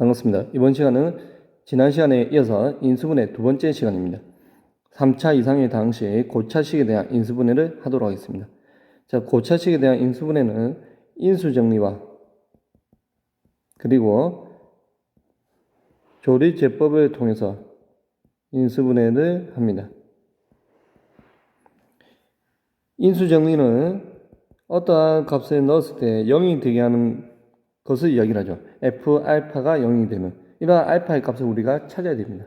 반갑습니다. 이번 시간은 지난 시간에 이어서 인수분해 두 번째 시간입니다. 3차 이상의 당시 고차식에 대한 인수분해를 하도록 하겠습니다. 자, 고차식에 대한 인수분해는 인수정리와 그리고 조리 제법을 통해서 인수분해를 합니다. 인수정리는 어떠한 값을 넣었을 때 0이 되게 하는 것을 이야기를 하죠. f 알파가 0이 되는 이러한 알파의 값을 우리가 찾아야 됩니다.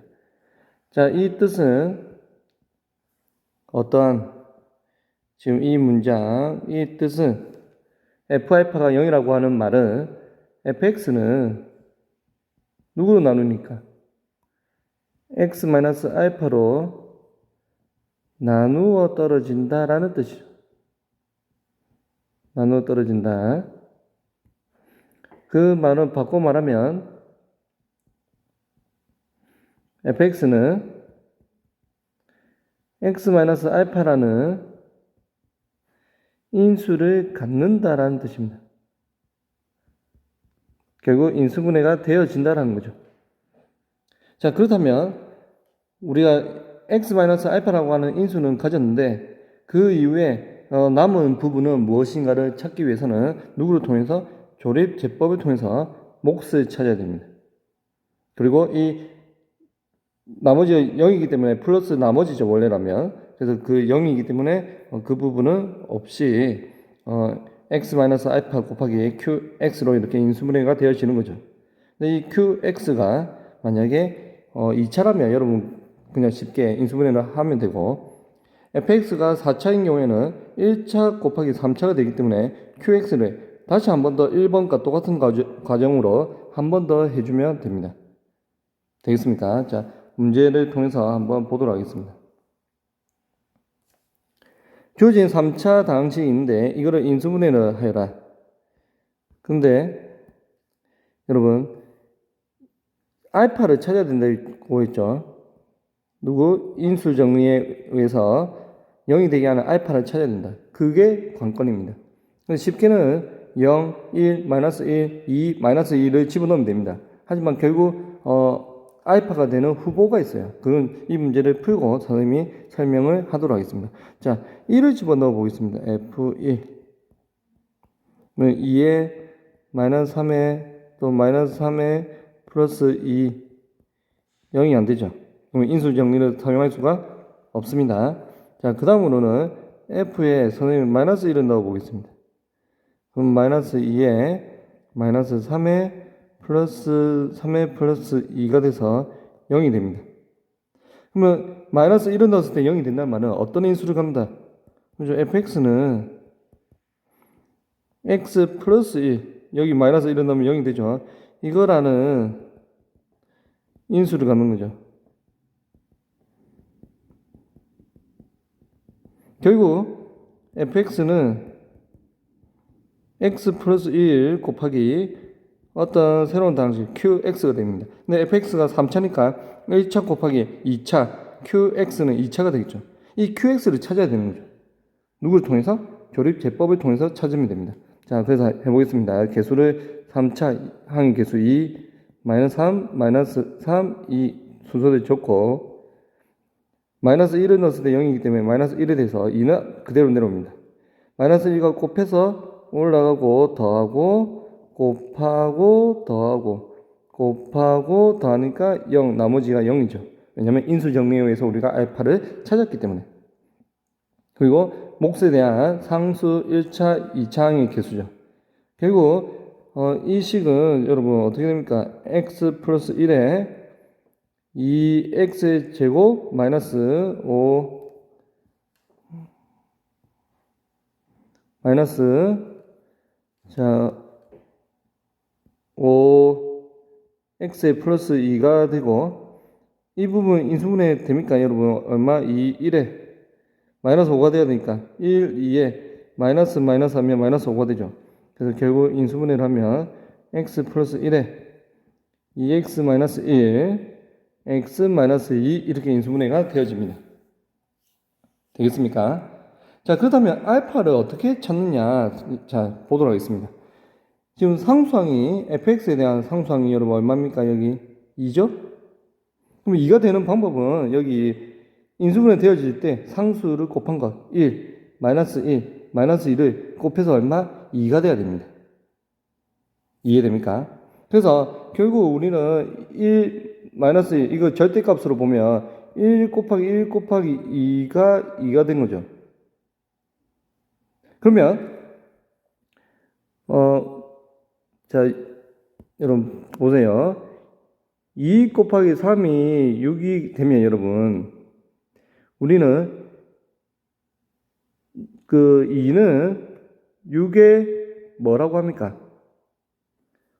자, 이 뜻은 어떠한 지금 이 문장 이 뜻은 f 알파가 0이라고 하는 말은 fx는 누구로 나누니까 x 마이너스 알파로 나누어 떨어진다라는 뜻이죠. 나누어 떨어진다. 그 말은 바꿔 말하면 fx는 x-알파라는 인수를 갖는다라는 뜻입니다. 결국 인수분해가 되어진다라는 거죠. 자, 그렇다면 우리가 x-알파라고 하는 인수는 가졌는데 그 이후에 어, 남은 부분은 무엇인가를 찾기 위해서는 누구를 통해서 조립 제법을 통해서 몫을 찾아야 됩니다. 그리고 이 나머지 0이기 때문에 플러스 나머지죠 원래라면 그래서 그 0이기 때문에 어, 그 부분은 없이 어, x 알파 곱하기 qx로 이렇게 인수분해가 되어지는 거죠. 근데 이 qx가 만약에 어, 2차라면 여러분 그냥 쉽게 인수분해를 하면 되고 fx가 4차인 경우에는 1차 곱하기 3차가 되기 때문에 qx를 다시 한 번 더 1번과 똑같은 과정으로 한 번 더 해주면 됩니다. 되겠습니까? 자, 문제를 통해서 한번 보도록 하겠습니다. 주어진 3차 당식인데 이거를 인수분해를 하여라. 근데 여러분 알파를 찾아야 된다고 했죠. 누구 인수 정리에 의해서 0이 되게 하는 알파를 찾아야 된다. 그게 관건입니다. 쉽게는 0, 1, 마이너스 1, 2, 마이너스 2를 집어넣으면 됩니다. 하지만 결국 어, 알파가 되는 후보가 있어요. 그건 이 문제를 풀고 선생님이 설명을 하도록 하겠습니다. 자, 1을 집어넣어 보겠습니다. F1. 2에 마이너스 3에 또 마이너스 3에 플러스 2 0이 안 되죠. 그럼 인수 정리를 사용할 수가 없습니다. 자, 그 다음으로는 F에 선생님 마이너스 1을 넣어 보겠습니다. 그럼 마이너스 2에 마이너스 3에 플러스 3의 플러스 2가 돼서 0이 됩니다. 그러면 마이너스 1을 넣었을 때 0이 된다는 말은 어떤 인수를 갑니다. 그죠? fx는 x 플러스 1 여기 마이너스 1을 넣으면 0이 되죠. 이거라는 인수를 갖는 거죠. 결국 fx는 x 플러스 1 곱하기 어떤 새로운 당식 qx가 됩니다. 근데 fx가 3차니까 1차 곱하기 2차 qx는 2차가 되겠죠. 이 qx를 찾아야 되는 거죠. 누구를 통해서? 조립 제법을 통해서 찾으면 됩니다. 자, 그래서 해보겠습니다. 개수를 3차 항 개수 2, 마이너스 3, 마이너스 3, 2 순서를 적고 마이너스 1을 넣었을 때 0이기 때문에 마이너스 1에 대해서 2는 그대로 내려옵니다. 마이너스 1과 곱해서 올라가고 더하고 곱하고 더하고 곱하고 더하니까 0 나머지가 0이죠. 왜냐하면 인수정리에 의해서 우리가 알파를 찾았기 때문에 그리고 몫에 대한 상수 1차, 2차항의 개수죠. 결국 어, 이 식은 여러분 어떻게 됩니까? x 플러스 1에 2x 제곱 마이너스 5 마이너스 자 5 x에 플러스 2가 되고 이 부분 인수분해 됩니까? 여러분 얼마? 2 1에 마이너스 5가 돼야 되니까 1 2에 마이너스 마이너스 하면 마이너스 5가 되죠. 그래서 결국 인수분해를 하면 x 플러스 1에 2x 마이너스 1 x 마이너스 2 이렇게 인수분해가 되어집니다. 되겠습니까 자 그렇다면 알파를 어떻게 찾느냐 자 보도록 하겠습니다 지금 상수항이 fx에 대한 상수항이 여러분 얼마입니까? 여기 2죠? 그럼 2가 되는 방법은 여기 인수분해 되어질 때 상수를 곱한 것 1, 마이너스 1, 마이너스 1을 곱해서 얼마? 2가 돼야 됩니다. 이해됩니까? 그래서 결국 우리는 1, 마이너스 1, 이거 절대값으로 보면 1 곱하기 1 곱하기 2가 2가 된 거죠. 그러면, 어, 자, 여러분, 보세요. 2 곱하기 3이 6이 되면 여러분, 우리는 그 2는 6에 뭐라고 합니까?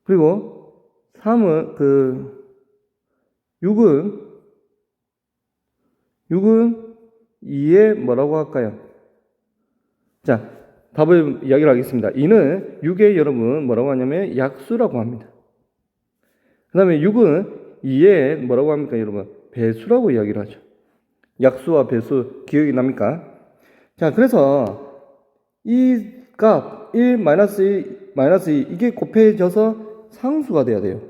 그리고 3은 그 6은 6은 2에 뭐라고 할까요? 자, 답을 이야기를 하겠습니다. 2는 6에 여러분 뭐라고 하냐면 약수라고 합니다. 그 다음에 6은 2에 뭐라고 합니까, 여러분? 배수라고 이야기를 하죠. 약수와 배수 기억이 납니까? 자, 그래서 이 값, 1, 마이너스 1, 마이너스 2, 이게 곱해져서 상수가 돼야 돼요.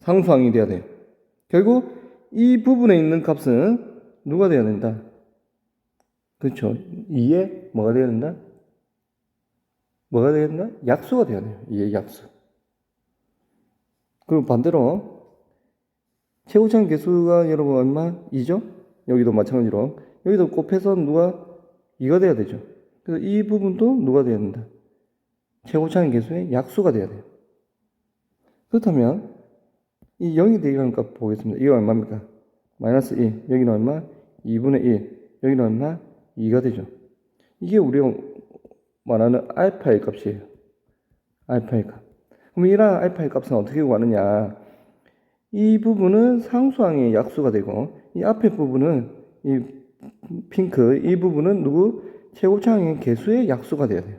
상수항이 돼야 돼요. 결국 이 부분에 있는 값은 누가 돼야 된다? 그렇죠. 2에 뭐가 돼야 된다? 뭐가 된다? 약수가 돼요. 2의 약수. 그리고 반대로 최고창 개수가 여러분 얼마? 2죠? 여기도 마찬가지로 여기도 곱해서 누가 2가 돼야 되죠. 그래서 이 부분도 누가 돼야 된다? 최고창 개수의 약수가 돼야 돼요. 그렇다면 이 0이 되게 하는 값 보겠습니다. 이거 얼마입니까? 마이너스 1. 여기는 얼마? 2분의 1. 여기는 얼마? 2가 되죠. 이게 우리가 말하는 알파의 값이에요. 알파의 값. 그럼 이런 알파의 값은 어떻게 구하느냐? 이 부분은 상수항의 약수가 되고 이 앞에 부분은 이 핑크 이 부분은 누구 최고차항의 개수의 약수가 돼야 돼요.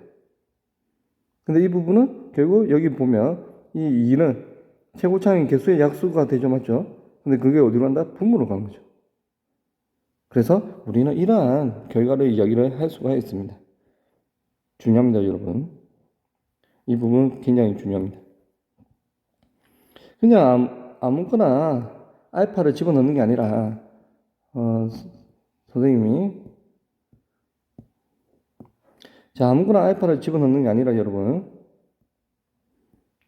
근데 이 부분은 결국 여기 보면 이 2는 최고차항의 개수의 약수가 되죠, 맞죠? 근데 그게 어디로 간다? 분모로 가는 거죠. 그래서 우리는 이러한 결과를 이야기를 할 수가 있습니다. 중요합니다, 여러분. 이 부분 굉장히 중요합니다. 그냥 아무거나 알파를 집어넣는 게 아니라 어, 선생님이 자 아무거나 알파를 집어넣는 게 아니라 여러분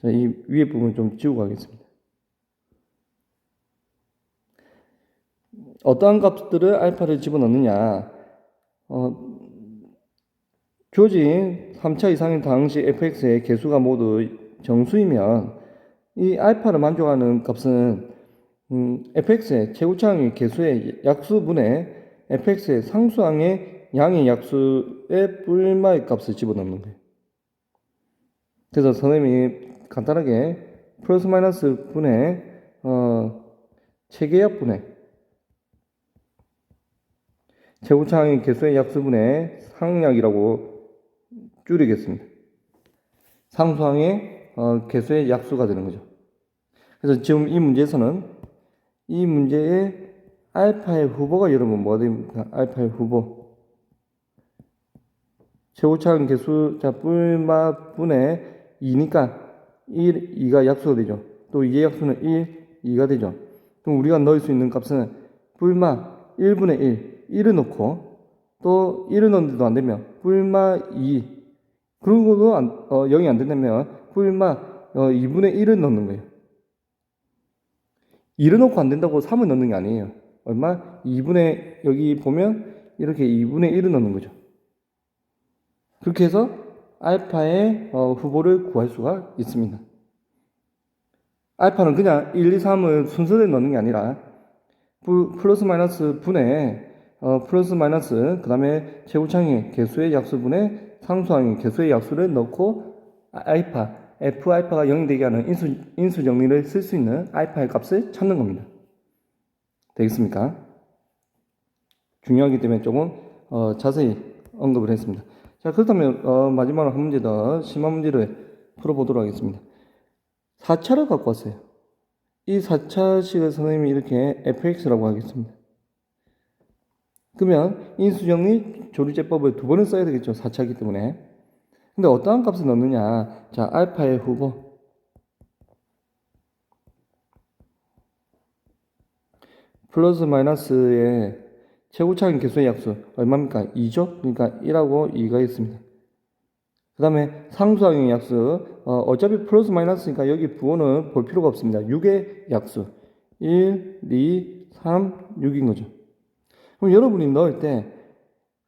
자, 이 위에 부분 좀 지우고 가겠습니다. 어떠한 값들을 알파를 집어넣느냐 어, 주어진 3차 이상의 당시 fx의 개수가 모두 정수이면 이 알파를 만족하는 값은 음, fx의 최고차항의 개수의 약수분의 fx의 상수항의 양의 약수의 뿔마의 값을 집어넣는 거예요. 그래서 선생님이 간단하게 플러스 마이너스 분의 어, 체계약 분의 최고차항의 개수의 약수분의 상약이라고 줄이겠습니다. 상수항의 어, 개수의 약수가 되는 거죠. 그래서 지금 이 문제에서는 이 문제의 알파의 후보가 여러분 뭐가 됩니까? 알파의 후보. 최고차항 개수, 자, 뿔마분의 2니까 1, 2가 약수가 되죠. 또 2의 약수는 1, 2가 되죠. 그럼 우리가 넣을 수 있는 값은 뿔마 1분의 1, 1을 넣고 또 1을 넣는데도 안 되면 뿔마 2, 그러고도 안, 어, 0이 안 된다면 뿔마 어, 2분의 1을 넣는 거예요. 1을 넣고 안 된다고 3을 넣는 게 아니에요. 얼마? 2분의, 여기 보면 이렇게 2분의 1을 넣는 거죠. 그렇게 해서 알파의 어, 후보를 구할 수가 있습니다. 알파는 그냥 1, 2, 3을 순서대로 넣는 게 아니라 플러스 마이너스 분의 어, 플러스 마이너스 그 다음에 최고창의 개수의 약수분의 상수항의 개수의 약수를 넣고 알파 f 알파가 0이 되게 하는 인수, 인수 정리를 쓸 수 있는 알파의 값을 찾는 겁니다. 되겠습니까? 중요하기 때문에 조금 어, 자세히 언급을 했습니다. 자 그렇다면 어, 마지막으로 한 문제 더 심한 문제를 풀어보도록 하겠습니다. 4차를 갖고 왔어요. 이 4차식을 선생님이 이렇게 fx라고 하겠습니다. 그러면 인수정리 조리제법을 두 번은 써야 되겠죠. 4차이기 때문에. 근데 어떠한 값을 넣느냐? 자, 알파의 후보. 플러스 마이너스의 최고차인 개수의 약수 얼마입니까? 2죠? 그러니까 1하고 2가 있습니다. 그 다음에 상수항의 약수 어, 차피 플러스 마이너스니까 여기 부호는 볼 필요가 없습니다. 6의 약수 1, 2, 3, 6인 거죠. 그럼 여러분이 넣을 때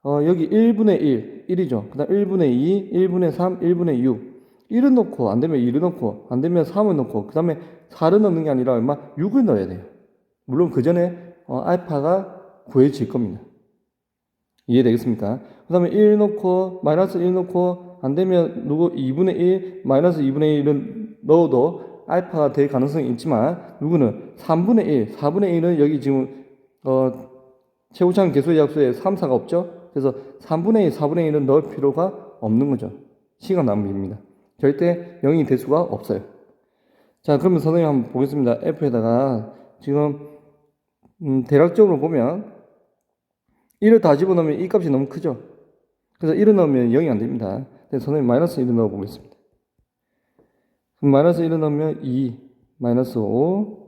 어, 여기 1분의 1, 1이죠. 그 다음 1분의 2, 1분의 3, 1분의 6 1은 넣고 안 되면 2를 넣고 안 되면 3을 넣고 그 다음에 4를 넣는 게 아니라 얼마? 6을 넣어야 돼요. 물론 그 전에 어, 알파가 구해질 겁니다. 이해되겠습니까? 그 다음에 1 넣고 마이너스 1 넣고 안 되면 누구 2분의 1 마이너스 2분의 1은 넣어도 알파가 될 가능성이 있지만 누구는 3분의 1 4분의 1은 여기 지금 어, 최고차원 개수의 약수에 3, 4가 없죠? 그래서 3분의 1 4분의 1은 넣을 필요가 없는 거죠. 시간 낭비입니다. 절대 0이 될 수가 없어요. 자 그러면 선생님 한번 보겠습니다. F에다가 지금 음, 대략적으로 보면 1을 다 집어넣으면 이 값이 너무 크죠. 그래서 1을 넣으면 0이 안 됩니다. 선생님 마이너스 1을 넣어 보겠습니다. 그럼 마이너스 1을 넣으면 2, 마이너스 5,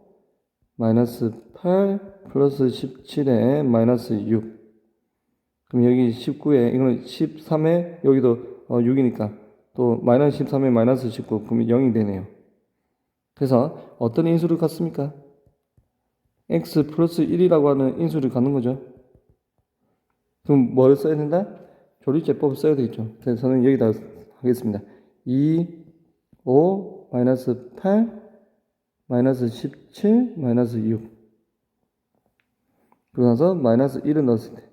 마이너스 8, 플러스 17에 마이너스 6. 그럼 여기 19에, 이거는 13에, 여기도 어, 6이니까 또 마이너스 13에 마이너스 19, 그러면 0이 되네요. 그래서 어떤 인수를 갖습니까? x 플러스 1이라고 하는 인수를 갖는 거죠. 그럼 뭘 써야 된다? 조리제법을 써야 되겠죠. 그래서 저는 여기다 하겠습니다. 2, 5, 마이너스 8, 마이너스 17, 마이너스 6. 그러고 나서 마이너스 1을 넣었을 때.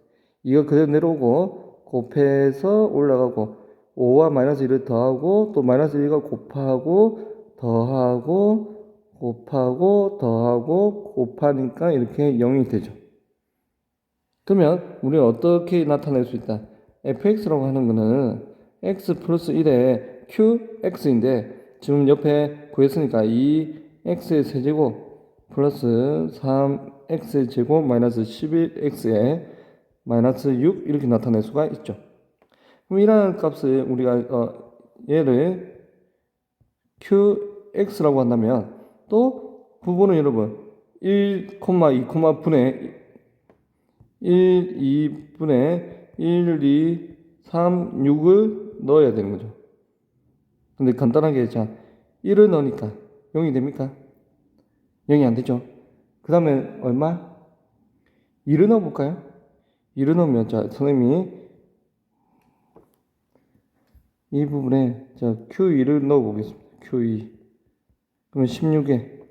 이거 그대로 내려오고 곱해서 올라가고 5와 마이너스 1을 더하고 또 마이너스 1과 곱하고 더하고 곱하고 더하고 곱하니까 이렇게 0이 되죠. 그러면 우리는 어떻게 나타낼 수 있다? fx라고 하는 거는 x 플러스 1에 qx인데 지금 옆에 구했으니까 2x의 세제곱 플러스 3x의 제곱 마이너스 11x에 마이너스 6 이렇게 나타낼 수가 있죠. 그럼 이라는 값을 우리가 어, 얘를 qx라고 한다면 또 부분은 여러분 1, 2, 분의 1, 2분의 1, 2, 3, 6을 넣어야 되는 거죠. 근데 간단하게 자 1을 넣으니까 0이 됩니까? 0이 안 되죠. 그 다음에 얼마? 2를 넣어볼까요? 2를 넣으면 자 선생님이 이 부분에 자 Q2를 넣어보겠습니다. Q2 그러면 16에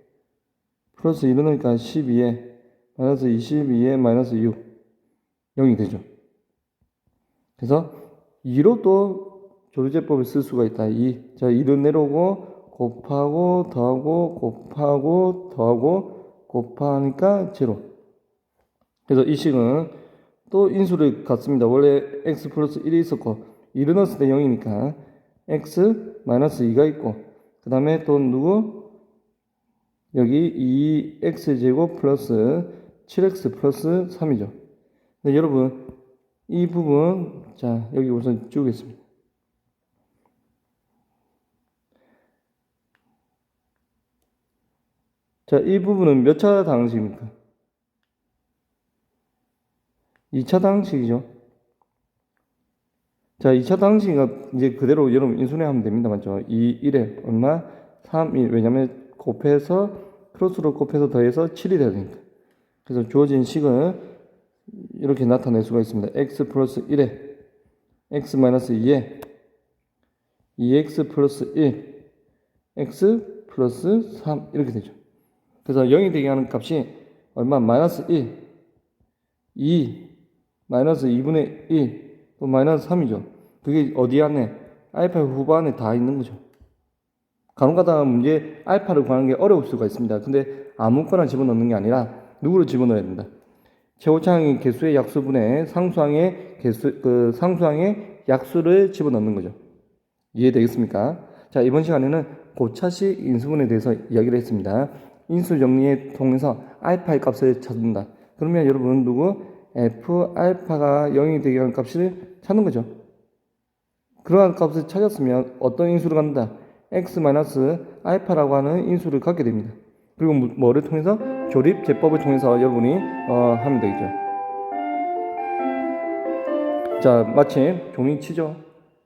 플러스 1을 넣으니까 12에 마이너스 22에 마이너스 6 0이 되죠. 그래서 2로 또 조류제법을 쓸 수가 있다. 2. 자, 2를 내려오고 곱하고 더하고 곱하고 더하고 곱하니까 제로. 그래서 이 식은 또 인수를 갖습니다. 원래 x 플러스 1이 있었고 2를 넣었을 때 0이니까 x 마이너스 2가 있고 그 다음에 또 누구? 여기 2x 제곱 플러스 7x 플러스 3이죠. 네, 여러분 이 부분 자 여기 우선 지우겠습니다. 자, 이 부분은 몇차 방식입니까? 2차 방식이죠. 자, 2차 방식은 이제 그대로 여러분 인수해 하면 됩니다. 맞죠? 2, 1에 얼마? 3, 1. 왜냐면 곱해서 크로스로 곱해서 더해서 7이 돼야 되니까. 그래서 주어진 식은 이렇게 나타낼 수가 있습니다. x 플러스 1에 x 마이너스 2에 2x 플러스 1 x 플러스 3 이렇게 되죠. 그래서 0이 되게 하는 값이 얼마? 마이너스 1 2 마이너스 2분의 1 또 마이너스 3이죠. 그게 어디 안에? 알파 후보 안에 다 있는 거죠. 간혹가다 문제 알파를 구하는 게 어려울 수가 있습니다. 근데 아무거나 집어넣는 게 아니라 누구를 집어넣어야 된다. 최고차항의 개수의 약수분에 상수항의 개수 그 상수항의 약수를 집어넣는 거죠. 이해되겠습니까? 자 이번 시간에는 고차식 인수분에 대해서 이야기를 했습니다. 인수 정리에 통해서 알파의 값을 찾는다. 그러면 여러분 누구 f 알파가 0이 되게 하는 값을 찾는 거죠. 그러한 값을 찾았으면 어떤 인수를 갖는다? x 알파라고 하는 인수를 갖게 됩니다. 그리고 뭐- 뭐를 통해서 조립 제법을 통해서 여러분이 어, 하면 되겠죠. 자, 마침 종이 치죠.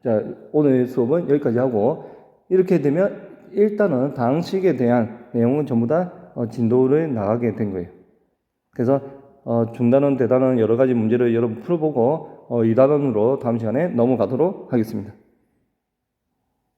자, 오늘 수업은 여기까지 하고 이렇게 되면 일단은 당식에 대한 내용은 전부 다 어, 진도를 나가게 된 거예요. 그래서 어, 중단원, 대단원 여러 가지 문제를 여러분 풀어보고 어, 2단원으로 다음 시간에 넘어가도록 하겠습니다.